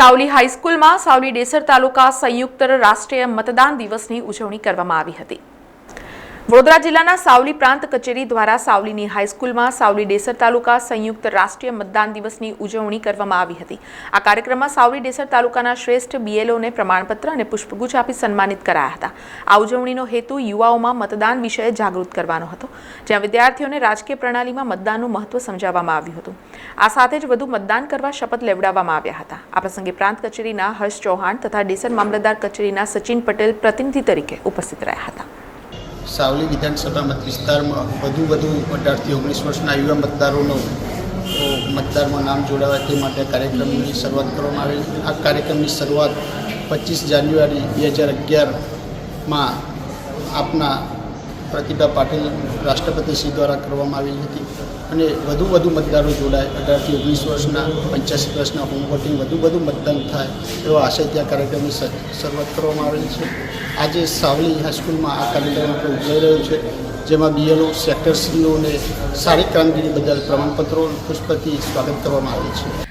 સાવલી હાઈસ્કૂલમાં સાવલી ડેસર તાલુકા સંયુક્ત રાષ્ટ્રીય મતદાન દિવસની ઉજવણી કરવામાં આવી હતી. વડોદરા જિલ્લાના સાવલી પ્રાંત કચેરી દ્વારા સાવલીની હાઈસ્કૂલમાં સાવલી ડેસર તાલુકા સંયુક્ત રાષ્ટ્રીય મતદાન દિવસની ઉજવણી કરવામાં આવી હતી. આ કાર્યક્રમમાં સાવલી ડેસર તાલુકાના શ્રેષ્ઠ બીએલઓને પ્રમાણપત્ર અને પુષ્પગુચ્છ આપી સન્માનિત કરાયા હતા. આ ઉજવણીનો હેતુ યુવાઓમાં મતદાન વિષયે જાગૃત કરવાનો હતો, જ્યાં વિદ્યાર્થીઓને રાજકીય પ્રણાલીમાં મતદાનનું મહત્વ સમજાવવામાં આવ્યું હતું. આ સાથે જ વધુ મતદાન કરવા શપથ લેવડાવવામાં આવ્યા હતા. આ પ્રસંગે પ્રાંત કચેરીના હર્ષ ચૌહાણ તથા ડેસર મામલતદાર કચેરીના સચિન પટેલ પ્રતિનિધિ તરીકે ઉપસ્થિત રહ્યા હતા. સાવલી વિધાનસભા મત વિસ્તારમાં વધુ વધુ અઢારથી ઓગણીસ વર્ષના યુવા મતદારોનો મતદારમાં નામ જોડાવા તે માટે કાર્યક્રમની શરૂઆત કરવામાં આવેલી. આ કાર્યક્રમની શરૂઆત પચીસ જાન્યુઆરી બે હજાર અગિયારમાં આપના પ્રતિભા પાટીલ રાષ્ટ્રપતિશ્રી દ્વારા કરવામાં આવેલી હતી અને વધુ વધુ મતદારો જોડાય. અઢારથી ઓગણીસ વર્ષના, પંચ્યાસી વર્ષના હોમ વોટિંગ વધુ વધુ મતદાન થાય એવો આશય ત્યાં કાર્યક્રમની શરૂઆત કરવામાં આવેલી છે. આજે સાવલી હાઈસ્કૂલમાં આ કાર્યક્રમ આપણે ઉજવાઈ રહ્યો છે, જેમાં બીએલઓ સેક્ટરશ્રીઓને સારી કામગીરી બદલ પ્રમાણપત્રો, પુષ્પથી સ્વાગત કરવામાં આવે છે.